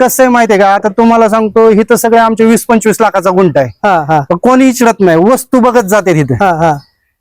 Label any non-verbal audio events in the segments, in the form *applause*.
कसं आहे माहितीये का? आता तुम्हाला सांगतो इथं सगळे आमचे वीस पंचवीस लाखाचा गुंट आहे. हा हा. पण कोणी इचरत नाही. वस्तू बघत जाते तिथे. हा हा.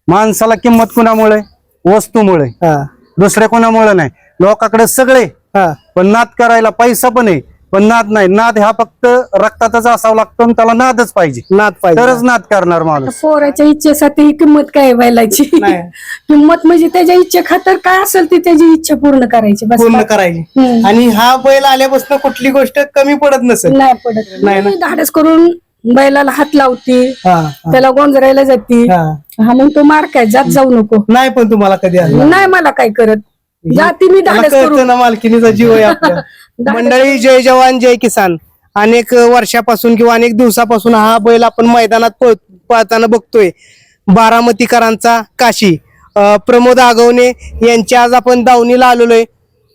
माणसाला किंमत कुणामुळे? वस्तूमुळे. हा. दुसऱ्या कोणामुळे नाही. लोकांकडे सगळे. हा. पण नाद करायला पैसा पण आहे. पण नाद नाही. नाद हा फक्त रक्तातच असावा लागतो आणि त्याला नादच पाहिजे. नाद पाहिजे. तरच नाद करणार माणूस. पोराच्या इच्छेसाठी ही किंमत काय आहे बैलाची? नाही. *laughs* किंमत म्हणजे त्याच्या इच्छे खातर काय असेल ती त्याची इच्छा पूर्ण करायची बस. पूर्ण करायची. हम्म. आणि हा बैल आल्यापासून कुठली गोष्ट कमी पडत नसेल. नाही पडत. नाही ना. धाडस करून बैलाला हात लावते हा, हा, त्याला गोंजरायला जाते. हा. हा मग तो मार काय? जात जाऊ नको. नाही पण तुम्हाला कधी आलं? नाही मला काय करत. जाती मी धाडस कळतं करून. ना मालकीनीचा जीव आहे आपल्या *laughs* मंडळी जय जवान जय किसान. अनेक वर्षापासून किंवा अनेक दिवसापासून हा बैल आपण मैदानात पळ- पळताना बघतोय. बारामतीकरांचा काशी. प्रमोद आगवणे यांच्या आज आपण दावणीला आलेलो आहे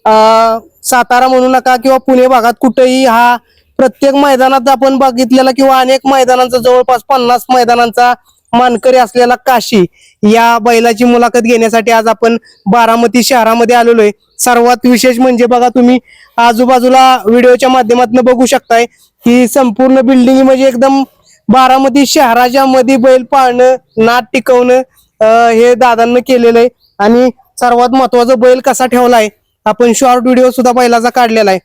अं, सातारा म्हणू नका किंवा पुणे भागात कुठेही हा प्रत्येक मैदानात आपण बघितलेला किंवा अनेक मैदानांचा जवळपास पन्नास मैदानांचा मानकरी असलेला काशी या बैलाची मुलाखत घेण्यासाठी आज आपण बारामती शहरामध्ये आलेलो आहे. सर्वात विशेष म्हणजे बघा तुम्ही आजूबाजूला व्हिडिओच्या माध्यमातून बघू शकताय की संपूर्ण बिल्डिंग म्हणजे एकदम बारामती शहराच्या मध्ये बैल पाळणं नाद टिकवणं हे दादांना केलेलं आहे. आणि सर्वात महत्त्वाचा बैल कसा ठेवलाय आपण शॉर्ट व्हिडिओ सुद्धा बैलाचा काढलेला आहे.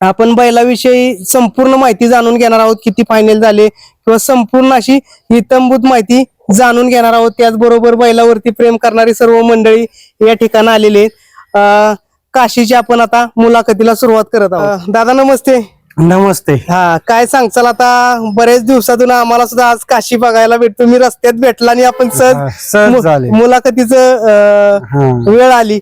आपण बैलाविषयी संपूर्ण माहिती जाणून घेणार आहोत किती फायनल झाले किंवा संपूर्ण अशी इतंभूत माहिती जाणून घेणार आहोत. त्याचबरोबर बैलावरती प्रेम करणारी सर्व मंडळी या ठिकाणी आलेली आहेत. अं, काशीची आपण आता मुलाखतीला सुरुवात करत आहोत. दादा नमस्ते. नमस्ते. हा काय सांगचाल आता? बरेच दिवसातून आम्हाला सुद्धा आज काशी बघायला भेटतो. मी रस्त्यात भेटला आणि आपण हा, सहज. मुलाखतीचं हा. वेळ आली.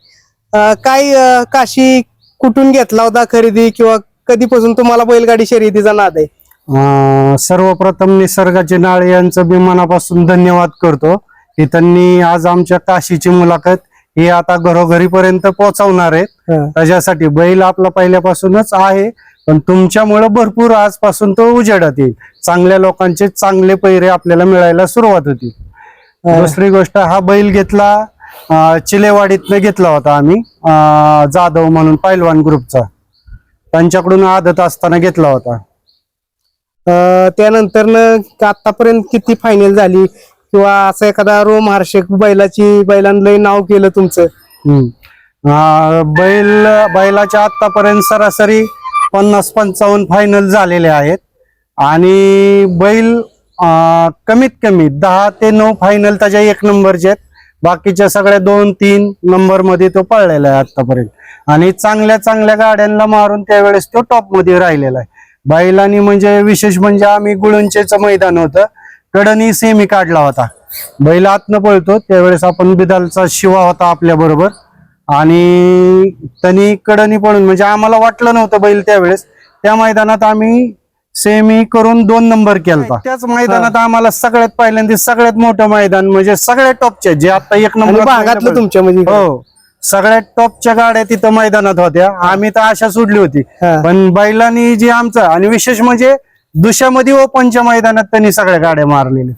काय काशी कुठून घेतला होता खरेदी किंवा कधीपासून तुम्हाला बैलगाडी शर्यतीचा नाद आहे? अं, सर्वप्रथम निसर्गाचे नाळे यांचं मी मनापासून धन्यवाद करतो. की त्यांनी आज आमच्या काशीची मुलाखत ही आता घरोघरी पर्यंत पोहोचवणार आहेत हा. त्याच्यासाठी बैल आपला पहिल्यापासूनच आहे. पण तुमच्यामुळे भरपूर आजपासून तो उजेडात येईल. चांगल्या लोकांचे चांगले पैरे आपल्याला मिळायला सुरुवात होती. दुसरी गोष्ट हा बैल घेतला अं, चिलेवाडीतनं घेतला होता आम्ही अं, जाधव म्हणून पैलवान ग्रुपचा. त्यांच्याकडून आदत असताना घेतला होता. त्यानंतर आतापर्यंत किती फायनल झाली? किंवा असं एखादा रोमहर्षक बैलाची बैलांना नाव केलं तुमचं? बैल बैलाच्या आतापर्यंत सरासरी पन्नास पंचावन्न फायनल झालेले आहेत. आणि बैल कमीत कमी दहा ते नऊ फायनल त्याच्या एक नंबरचे आहेत. बाकीच्या सगळ्या दोन तीन नंबरमध्ये तो पळलेला आहे आतापर्यंत. आणि चांगल्या चांगल्या गाड्यांना मारून त्यावेळेस तो टॉपमध्ये राहिलेला आहे. बैलांनी म्हणजे विशेष म्हणजे आम्ही गुळुंचेचं मैदान होतं. कडनी सेमी काढला होता. बैल आतनं पळतो त्यावेळेस आपण बिदालचा शिवा होता आपल्या बरोबर. आणि त्यांनी कडनी पळून म्हणजे आम्हाला वाटलं नव्हतं बैल त्यावेळेस. त्या मैदानात आम्ही सेमी करून दोन नंबर केलता. त्याच मैदानात आम्हाला सगळ्यात पहिल्यांदा सगळ्यात मोठं मैदान म्हणजे सगळ्यात टॉपचे जे आता एक नंबर भागातलं तुमच्या म्हणजे हो. सगळ्यात टॉपच्या गाड्या तिथं मैदानात होत्या. आम्ही तर आशा सोडली होती. पण बैलांनी जे आमचं आणि विशेष म्हणजे दुशामध्ये ओपनच्या मैदानात त्यांनी सगळ्या गाड्या मारलेल्या.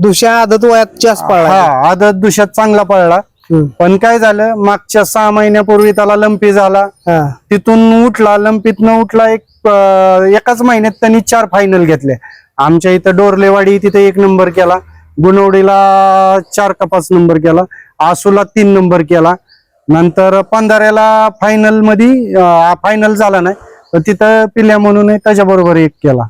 दुसऱ्या आदत वयात जास्त पळला हा आदत दुशात चांगला पळला. पण काय झालं मागच्या सहा महिन्यापूर्वी त्याला लंपी झाला. तिथून उठला लंपीतनं उठला एक एकाच महिन्यात त्यांनी चार फायनल घेतले. आमच्या इथं डोरलेवाडी तिथे एक नंबर केला. गुणवडीला चार का पाच नंबर केला. आसूला तीन नंबर केला. नंतर पंधराला फायनलमध्ये फायनल झाला नाही. तर तिथं पिल्या म्हणून त्याच्या बरोबर एक केला.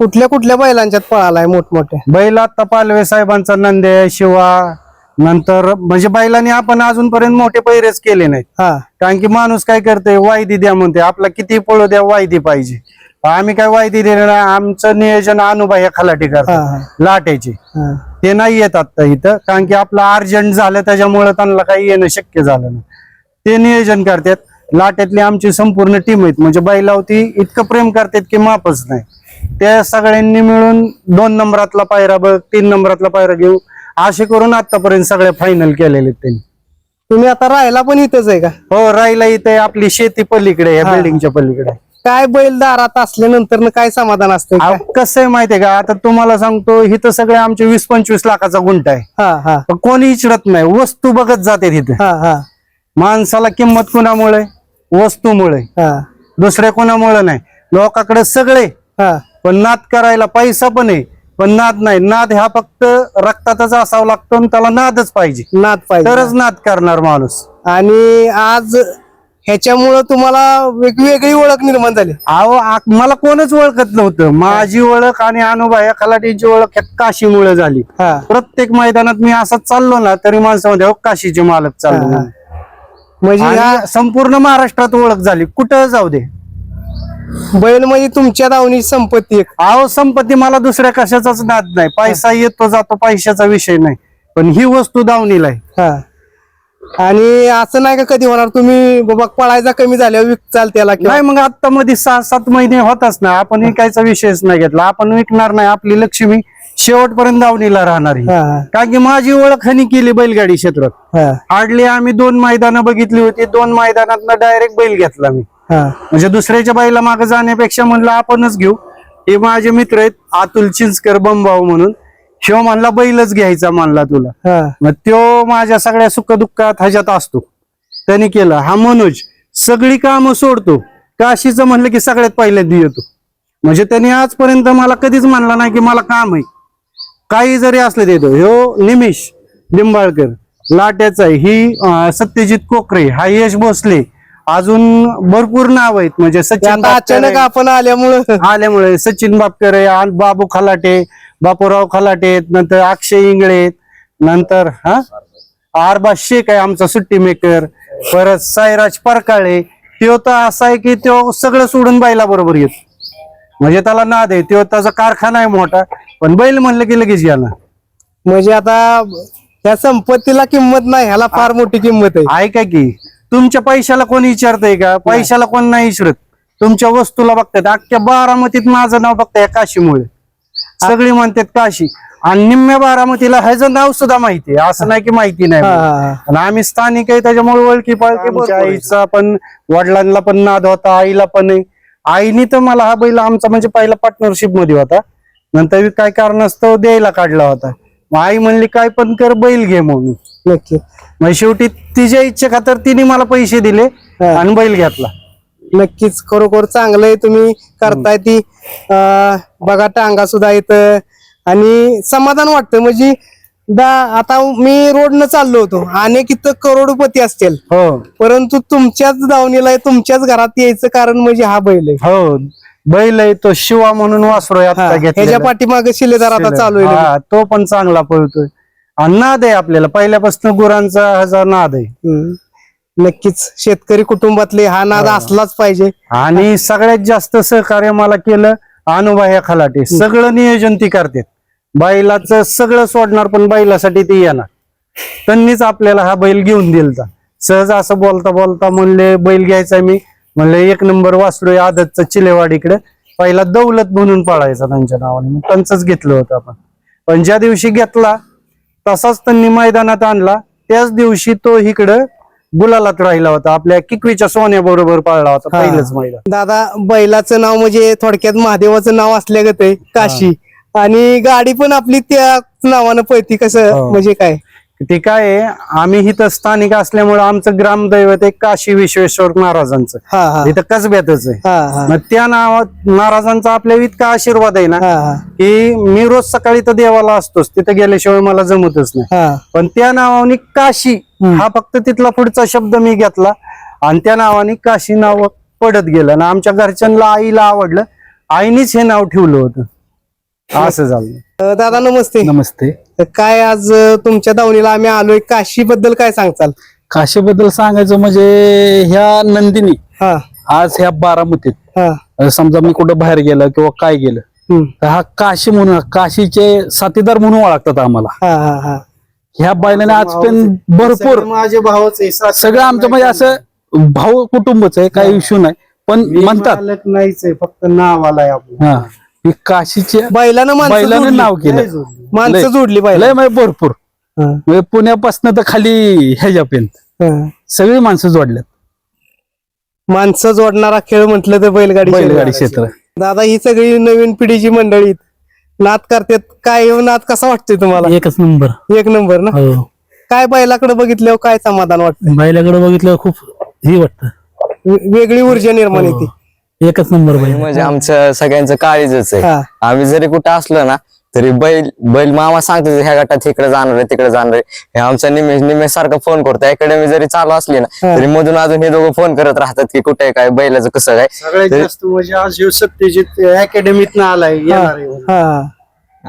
कुठल्या कुठल्या बैलांच्यात पळालाय मोठमोठ्या बैल आता पालवे साहेबांचा नंदे शिवा नंतर म्हणजे बैलांनी आपण अजूनपर्यंत मोठे पैरेच केले नाहीत. हा. कारण की माणूस काय करते वायदी द्या म्हणते आपला किती पळू द्या वायदी पाहिजे. आम्ही काय वायदी दिले नाही. आमचं नियोजन अनुभाई खलाटी हा, करतात लाटेची. ते नाही येत आता इथं. कारण की आपलं अर्जंट झालं त्याच्यामुळे त्यांना काही येणं शक्य झालं नाही. ते नियोजन करतात. लाट्यातली आमची संपूर्ण टीम आहेत. म्हणजे बैलावती इतकं प्रेम करतात की मापच नाही. त्या सगळ्यांनी मिळून दोन नंबरातला पायरा बघ तीन नंबरातला पायरा घेऊ. असे करून आतापर्यंत सगळे फायनल केलेले त्यांनी. तुम्ही आता राहायला पण इथंच आहे का? हो राहिला इथे आपली शेती पलीकडे या हा. बिल्डिंगच्या पलीकडे आहे. काय बैल दारात असल्यानंतर काय समाधान असतं अहो, कसं आहे माहितीये का? आता तुम्हाला सांगतो इथं सगळे आमचे वीस पंचवीस लाखाचा गुंट आहे. हा हा. पण कोणी इचरत नाही वस्तू बघत जाते तिथे हा हा. माणसाला किंमत कुणामुळे? वस्तूमुळे. हा. दुसऱ्या कोणामुळे नाही. लोकांकडे सगळे. हा. पण नाद करायला पैसा पण आहे. पण नाद नाही. नाद हा फक्त रक्तातच असावा लागतो आणि त्याला नादच पाहिजे. नाद पाहिजे. तरच नाद करणार माणूस. आणि आज ह्याच्यामुळं तुम्हाला वेगवेगळी ओळख निर्माण झाली. अहो आ- मला कोणच ओळखत नव्हतं. माझी ओळख आणि अनुभव खलाटीची ओळख ह्या काशीमुळे झाली. हा. प्रत्येक मैदानात मी असंच चाललो ना तरी माणसामध्ये "अहो, काशीचे मालक चाललो हा. म्हणजे ह्या संपूर्ण महाराष्ट्रात ओळख झाली. कुठं जाऊ दे. बैल म्हणजे तुमच्या दावणी संपत्ती एक. अहो संपत्ती मला दुसऱ्या कशाचाच नाद नाही. पैसा येतो जातो पैशाचा विषय नाही. पण ही वस्तू दावणीला आहे. हा. आणि असं नाही का कधी होणार? तुम्ही बाबा पळायचा कमी झाल्यावर विकचाल त्याला किंवा नाही मग आता मध्ये सहा सात महिने होताच ना. आपण विकायचा विषयच नाही घेतला. आपण विकणार नाही. आपली लक्ष्मी शेवटपर्यंत दावणीला राहणार आहे हा. कारण की माझी ओळख हनी केली बैलगाडी क्षेत्रात. हा. हार्डली आम्ही दोन मैदानं बघितली होती. दोन मैदानात डायरेक्ट बैल घेतला मी. म्हणजे दुसऱ्याच्या बाईला मागे जाण्यापेक्षा म्हणलं आपणच घेऊ. हे माझे मित्र आहेत अतुल चिंचकर बंबाऊ म्हणून. शिव म्हणला बैलच घ्यायचा मानला तुला. हा. मग त्यो माझ्या सगळ्या सुखदुःखात ह्याच्यात असतो. त्याने केलं. हा मनोज सगळी कामं सोडतो. काशीचं म्हणलं की सगळ्यात पहिल्यांदा येतो. म्हणजे त्यांनी आजपर्यंत मला कधीच म्हणला नाही की मला काम आहे. काही जरी असलं देतो ह्यो निमिष लिंबाळकर लाट्याचा ही सत्यजित कोकरे हा यश भोसले अजून भरपूर नाव आहेत. म्हणजे ते सचिन आता बापकर आहे. अचानक आपण आल्यामुळं. आल्यामुळे सचिन बापकर आहे बाबू खलाटे बापूराव खलाटे आहेत, नंतर अक्षय इंगळे आहेत, नंतर हा? आरबा शेख आहे आमचा सुट्टी मेकर परत साईराज परकाळे तो तर असा आहे की तो सगळं सोडून बैला बरोबर येतो. म्हणजे त्याला नाद आहे तो त्याचा कारखाना आहे मोठा पण बैल म्हणलं की लगेच याला. म्हणजे आता त्या संपत्तीला किंमत नाही ह्याला फार मोठी किंमत आहे. ऐका की तुमच्या पैशाला कोण विचारतंय का? पैशाला कोण नाही विचारत. तुमच्या वस्तूला बघतात. अख्ख्या बारामतीत माझं नाव बघताय काशीमुळे. सगळी म्हणतात काशी. आणि निम्म्या बारामतीला ह्याचं नाव सुद्धा माहिती आहे. असं नाही की माहिती नाही. आणि आम्ही स्थानिक आहे त्याच्यामुळे ओळखी पाळखी आईचा पण वडिलांना पण नाद होता आईला पण आहे. आईने तर मला हा बैल आमचा म्हणजे पहिला पार्टनरशिपमध्ये होता. नंतर काय कारणास्तव द्यायला काढला होता. मग आई म्हणली काय पण कर बैल घे म्हणून. नक्की. मग शेवटी तिच्या इच्छे खातर तिने मला पैसे दिले हा. आणि बैल घेतला. नक्कीच. खरोखर चांगलं आहे तुम्ही करताय ती. अं, बघा टांगा सुद्धा येतं आणि समाधान वाटतं. म्हणजे दा आता मी रोडनं चाललो होतो. अनेक इथं करोडपती असतील. हो. परंतु तुमच्याच दावणीला आहे, तुमच्याच घरात यायचं कारण म्हणजे हा बैल आहे. हो. बैल आहे तो शिवा म्हणून वासरो आहे हा, आता ह्याच्या घेतलेला. पाठीमागे शिलेदार आता चालू आहे. हा, तो पण चांगला पळतोय. नाद आहे आपल्याला. पहिल्यापासून गुरांचा ह्याचा नाद आहे. हम्म. नक्कीच शेतकरी कुटुंबातले हा नाद असलाच पाहिजे. आणि सगळ्यात जास्त सहकार्य मला केलं अनुभया खलाटे. सगळं नियोजन ती करतात बैलाचं सगळं सोडणार पण बैलासाठी ती येणार. त्यांनीच आपल्याला हा बैल घेऊन दिलता. सहज असं बोलता बोलता म्हणले बैल घ्यायचा मी. म्हणले एक नंबर वासलोय आदतचा चिलेवाडीकडे. पहिला दौलत म्हणून पळायचा त्यांच्या नावाने. मग त्यांचंच घेतलं होतं आपण. पण ज्या दिवशी घेतला तसाच त्यांनी मैदानात आणला. त्याच दिवशी तो इकडं गुलालात राहिला होता. आपल्या किकवीच्या सोन्याबरोबर पळला होता. पहिलंच मैदान. दादा बैलाचं नाव म्हणजे थोडक्यात महादेवाचं नाव असल्यागत आहे काशी. आणि गाडी पण आपली त्या नावानं पळती कसं? हो. म्हणजे काय? ते काय आहे, आम्ही इथं स्थानिक असल्यामुळे आमचं ग्रामदैवत आहे काशी विश्वेश्वर महाराजांचं. हा हा. इथं कसब्यातच आहे. हा हा. मग त्या नावात महाराजांचा आपल्या इतका आशीर्वाद आहे ना हा हा. की मी रोज सकाळी तर देवाला असतोच तिथं गेल्याशिवाय मला जमतच नाही. हा. पण त्या नावाने काशी हा फक्त तिथला पुढचा शब्द मी घेतला आणि त्या नावाने काशी नाव पडत गेलं आणि आमच्या घरच्यांना आईला आवडलं आईनीच हे नाव ठेवलं होतं. असं झालं. अं, दादा नमस्ते. नमस्ते. तर काय आज तुमच्या दावणीला आम्ही आलोय काशी बद्दल काय सांगचाल काशीबद्दल सांगायचं म्हणजे ह्या नंदिनी हा. आज ह्या बारामतीत. हा. समजा मी कुठं बाहेर गेलं किंवा काय गेलं हम्म. तर हा काशी म्हणून काशीचे साथीदार म्हणून ओळखतात आम्हाला. हा हा हा. ह्या बैलाने आजपर्यंत भरपूर माझे भावच सगळं आमचं म्हणजे असं भाऊ कुटुंबच आहे काही इश्यू नाही. पण म्हणतात नाहीच आहे फक्त आहे आपलं. हा. ही काशीचे बैलानं. नाव केलं. माणसं जोडली बैला लय म्हणजे भरपूर. म्हणजे पुण्यापासून तर खाली ह्याच्यापर्यंत. सगळी माणसं जोडल्यात. माणसं जोडणारा खेळ म्हटलं तर बैलगाडी बैलगाडी. क्षेत्र. दादा ही सगळी नवीन पिढीची मंडळी नाद करतात. काय हे नाद कसा वाटतोय तुम्हाला? एकच नंबर. एक नंबर ना? हो. काय बैलाकडे बघितल्यावर काय समाधान वाटतं बैलाकडे बघितलं खूप हे वाटतं. वे- वेगळी ऊर्जा निर्माण येते. एकच नंबर बैल. म्हणजे आमचं सगळ्यांचं काळीजच आहे. हा. आम्ही जरी कुठं असलो ना तरी बैल बैल मामा सांगतो ह्या गटात इकडे जाणार आहे तिकडे जाणार आहे. हे आमचा निमेश निमेश सारखा फोन करतो. अकॅडमी जरी चालू असली ना हा. तरी मधून अजून हे दोघं फोन करत राहतात की कुठे आहे काय बैलाचं कसं काय. सगळ्यात ते- जास्त म्हणजे आज ह्यो सत्यजित अकॅडमीत आलाय येणार आहे. म्हणून. हा.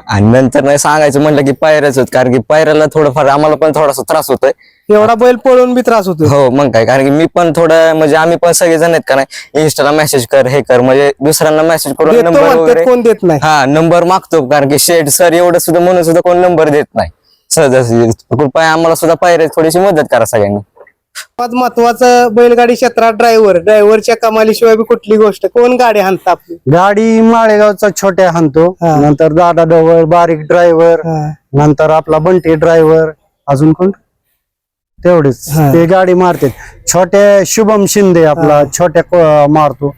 आणि नंतर नाही सांगायचं म्हणलं की पायऱ्याच होत कारण की पायऱ्याला थोडंफार आम्हाला पण थोडासा त्रास होतोय. एवढा बैल पळून बी त्रास होतो हो मग काय? कारण की मी पण थोडं म्हणजे आम्ही पण सगळे जण आहेत का नाही इंस्टाला मेसेज कर हे कर म्हणजे दुसऱ्यांना मेसेज करून देतो नंबर म्हणतात वगैरे कोण देत नाही. हा नंबर मागतो कारण की शेठ सर एवढं सुद्धा म्हणून सुद्धा कोण नंबर देत नाही. सहज कृपया आम्हाला सुद्धा पायऱ्यात थोडीशी मदत करा सगळ्यांनी. सर्वात महत्वाचं बैलगाडी क्षेत्रात ड्रायव्हर ड्रायव्हरच्या कमालीशिवाय बी कुठली गोष्ट कोण गाडी हाणता आपली? गाडी माळेगावचा छोट्या हाणतो. हा. नंतर दादा डवळ बारीक ड्रायव्हर हा. नंतर आपला बंटी ड्रायव्हर अजून कोण? तेवढेच. हा. ते गाडी मारते. छोट्या शुभम शिंदे आपला छोट्या को- मारतो.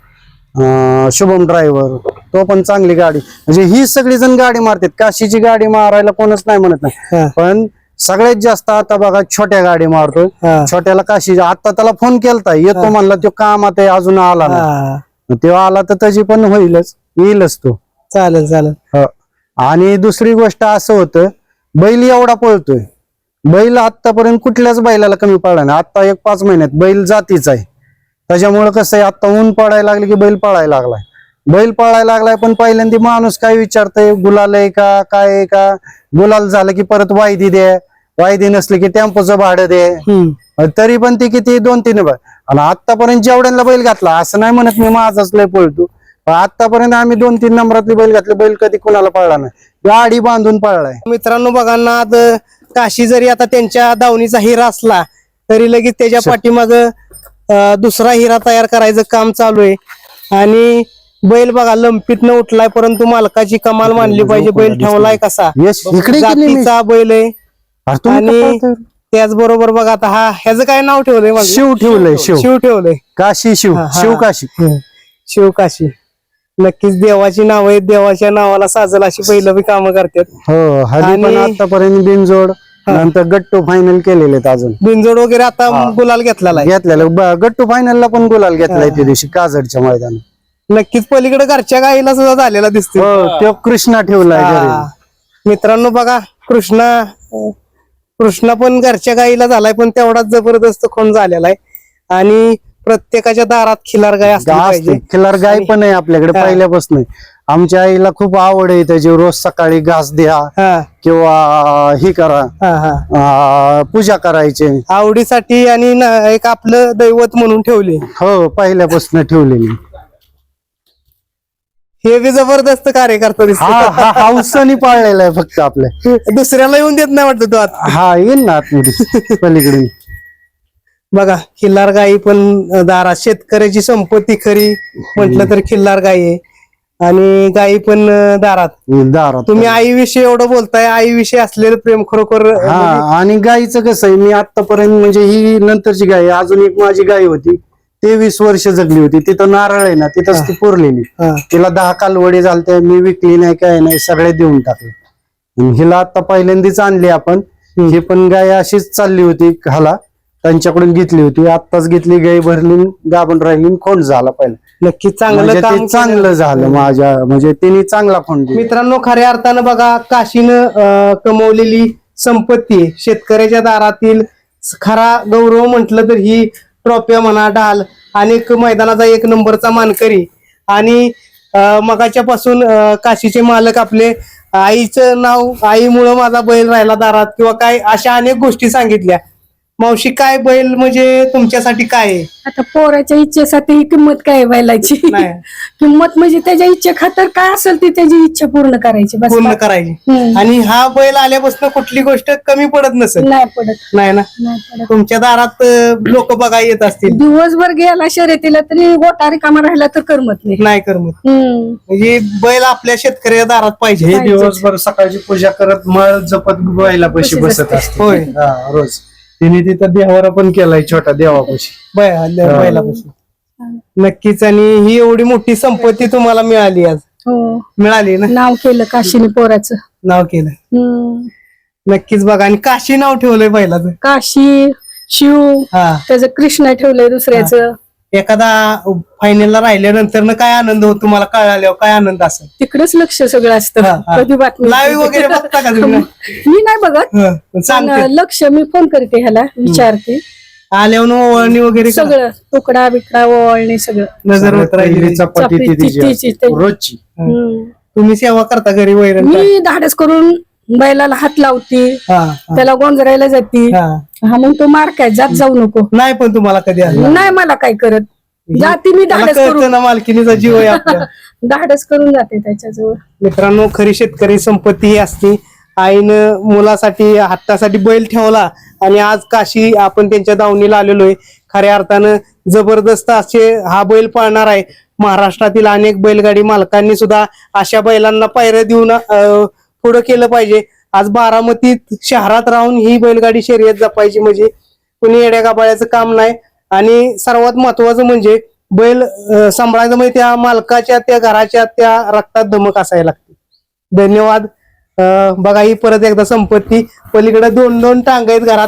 अं, शुभम ड्रायव्हर तो पण चांगली गाडी. म्हणजे ही सगळी जण गाडी मारतात. काशीची गाडी मारायला कोणच नाही म्हणत नाही. पण सगळ्यात जास्त आता बघा छोट्या गाडी मारतोय. हा. छोट्याला काशी आता त्याला फोन केलता. येतो म्हणला तो कामात आहे अजून आला नाही. हा. तेव्हा आला तर त्याची पण होईलच. येईलच तो. चालेल चालेल. ह. आणि दुसरी गोष्ट असं होतं बैल एवढा पळतोय. बैल आतापर्यंत कुठल्याच बैलाला कमी पडला नाही. आता एक पाच महिन्यात बैल जातीच आहे. त्याच्यामुळे कसं आहे आता ऊन पडायला लागले की बैल पळायला लागलाय. बैल पळायला लागलाय पण पहिल्यांदा माणूस काय विचारतोय गुलाल आहे का काय आहे का? गुलाल झालं की परत वायदी दे. वायदी नसली की टेम्पोचं भाडं दे. तरी पण ती किती दोन तीन आणि आतापर्यंत जेवढ्यांना बैल घातला असं नाही म्हणत मी माझाच लय पळतो. पण आतापर्यंत आम्ही दोन तीन नंबरातली बैल घातले बैल कधी कुणाला पळला नाही. गाडी बांधून पळलाय. मित्रांनो बघा नाद काशी जरी आता त्यांच्या दावणीचा हिरा असला तरी लगेच त्याच्या पाठीमाग दुसरा हिरा तयार करायचं काम चालू आहे. आणि बैल बघा लंपीत न उठलाय परंतु मालकाची कमाल मानली पाहिजे. बैल ठेवलाय कसा? जातीचा बैल आहे. आणि? त्याचबरोबर बघा आता हा ह्याचं काय नाव ठेवलंय? शिव ठेवलंय शिव. शिव ठेवलंय. काशी शिव. हा, हा. शिव काशी. नक्कीच देवाची नाव आहेत. देवाच्या नावाला साजल अशी पहिलं बी कामं करतात. हो हल्ली पण आणि- आतापर्यंत बिनजोड नंतर गट्टू फायनल केलेले आहेत अजून. बिनजोड वगैरे आता गुलाल घेतलेला आहे. घेतलेलं. ब- गट्टू फायनलला पण गुलाल घेतलाय त्या दिवशी काजडच्या मैदानात. नक्कीच पलीकडे घरच्या गाईला सुद्धा झालेला दिसतो हो तो कृष्णा ठेवलाय घरी. हा. मित्रांनो बघा कृष्णा अं, कृष्णा पण घरच्या गाईला झालाय पण तेवढाच जबरदस्त खून झालेला आहे. आणि प्रत्येकाच्या दारात खिलार गाय असली पाहिजे. खिलार गाय पण आहे आपल्याकडे. पहिल्यापासून. आमच्या आईला खूप आवड आहे त्याची रोज सकाळी घास द्या किंवा ही करा. पूजा करायची. आवडीसाठी आणि एक आपलं दैवत म्हणून ठेवले. हो पहिल्यापासून ठेवलेली. हे बी जबरदस्त कार्यकर्ता दिसतो हा हाऊसनी पाळलेला आहे फक्त आपल्या *laughs* दुसऱ्याला येऊन देत नाही वाटत तो आता. हा येईल ना आतमध्ये. *laughs* पलीकडे बघा खिल्लार गाई पण दारात. शेतकऱ्याची संपत्ती खरी म्हटलं तर खिल्लार गाई आहे. आणि गाई पण दारात. दारात. तुम्ही आईविषयी एवढं बोलताय आईविषयी असलेलं प्रेम खरोखर म्हणजे हा आणि गाईचं कसं आहे मी आतापर्यंत म्हणजे ही नंतरची गाय. अजून एक माझी गाय होती. तेवीस वर्ष जगली होती. तिथं नारळ आहे ना तिथंच ती पुरलेली. तिला दहा कालवडी झालते मी विकली नाही काय नाही सगळे देऊन टाकले. हिला आता पहिल्यांदाच आणली आपण. ही पण गाय अशीच चालली होती हाला त्यांच्याकडून घेतली होती आत्ताच घेतली गाय भरली गाभण राहिली आणि खोंड झाला पहिला नक्की चांगलं म्हणजे काम ते चांगलं झालं माझ्या म्हणजे तिने चांगला खोंड दिला. मित्रांनो खऱ्या अर्थानं बघा काशीनं अं, कमवलेली संपत्ती. शेतकऱ्याच्या दारातील खरा गौरव म्हटलं तर ही ट्रॉफ्या म्हणा डाल अनेक मैदानाचा एक नंबरचा मानकरी आणि अं, मगाच्या पासून अं, काशीचे मालक आपले आईचं नाव आईमुळं माझा बैल राहिला दारात किंवा काय अशा अनेक गोष्टी सांगितल्या मावशी काय बैल म्हणजे तुमच्यासाठी काय आहे? आता पोराच्या इच्छेसाठी ही किंमत काय आहे बैलाची? नाही. *laughs* किंमत म्हणजे त्याच्या इच्छे खातर काय असेल ती त्याची इच्छा पूर्ण करायची बस. पूर्ण करायची. हम्म. आणि हा बैल आल्यापासून कुठली गोष्ट कमी पडत नसेल. नाही पडत. नाही ना? नाही पडत. तुमच्या दारात लोक बघा येत असतील. दिवसभर गेला शर्यतीला तरी गोटा रिकामा राहिला तर करमत नाही. नाही करमत. हम्म. म्हणजे बैल आपल्या शेतकऱ्या दारात पाहिजे. हे दिवसभर सकाळची पूजा करत मळ जपत बैला पैसे बसत बसते. असते. होय. हा, रोज. तिने तिथं देवारा पण केलाय छोटा देवापाशी. बैलापासून नक्कीच आणि ही एवढी मोठी संपत्ती तुम्हाला मिळाली आज. हो. मिळाली ना? नाव केलं काशीने पोराचं. नाव केलं. हम्म. नक्कीच बघा आणि काशी नाव ठेवलंय बैलाचं काशी शिव हा. त्याचं कृष्णा ठेवलंय दुसऱ्याचं. एखादा फायनलला राहिल्यानंतर ना काय आनंद होतो तुम्हाला कळाल्यावर? काय आनंद असेल? तिकडेच लक्ष सगळं असतं. कधी बातमी Live वगैरे बघता का तुम्ही? मी नाही बघत हं, लक्ष मी फोन करते ह्याला विचारते. आल्यावर ओळणी वगैरे. सगळं तुकडा बिकडा ओवाळणे सगळं. नजर होत राहिली. रोजची. तुम्ही सेवा करता घरी वैरण मी धाडस करून बैलाला हात लावते. त्याला गोंजरायला जाते. हा. मग तो मार काय? जात जाऊ नको. नाही पण तुम्हाला कधी नाही मला काय करत? जाते मी मला धाडस कळतं करून ना मालकीनीचा जीव आहे आपल्या *laughs* धाडस करून जाते त्याच्याजवळ. मित्रांनो खरी शेतकरी संपत्ती ही असती. आईनं मुलासाठी हत्तासाठी बैल ठेवला आणि आज काशी आपण त्यांच्या दावणीला आलेलो आहे. खऱ्या अर्थानं जबरदस्त असे हा बैल पाळणार आहे. महाराष्ट्रातील अनेक बैलगाडी मालकांनी सुद्धा अशा बैलांना पायऱ्या देऊन अं, पुढं केलं पाहिजे. आज बारामतीत शहरात राहून ही बैलगाडी शर्यत जपायची म्हणजे कुणी येड्या गाबाळ्याचं काम नाही. आणि सर्वात महत्वाचं म्हणजे बैल सांभाळायचं म्हणजे त्या मालकाच्या त्या घराच्या त्या रक्तात धमक असायला लागते. धन्यवाद. बघा ही परत एकदा संपत्ती. पलीकडे दोन दोन टांग आहेत घरात.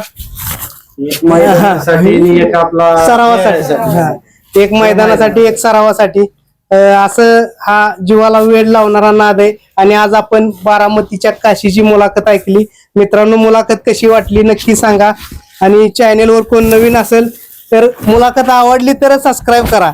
सरावासाठी. एक मैदानासाठी एक सरावासाठी. असं हा जीवाला वेळ लावणारा नाद आहे. आणि आज आपण बारामतीच्या काशीची मुलाखत ऐकली. मित्रांनो मुलाखत कशी वाटली नक्की सांगा. आणि चॅनेलवर कोण नवीन असेल तर मुलाखत आवडली तर सबस्क्राईब करा.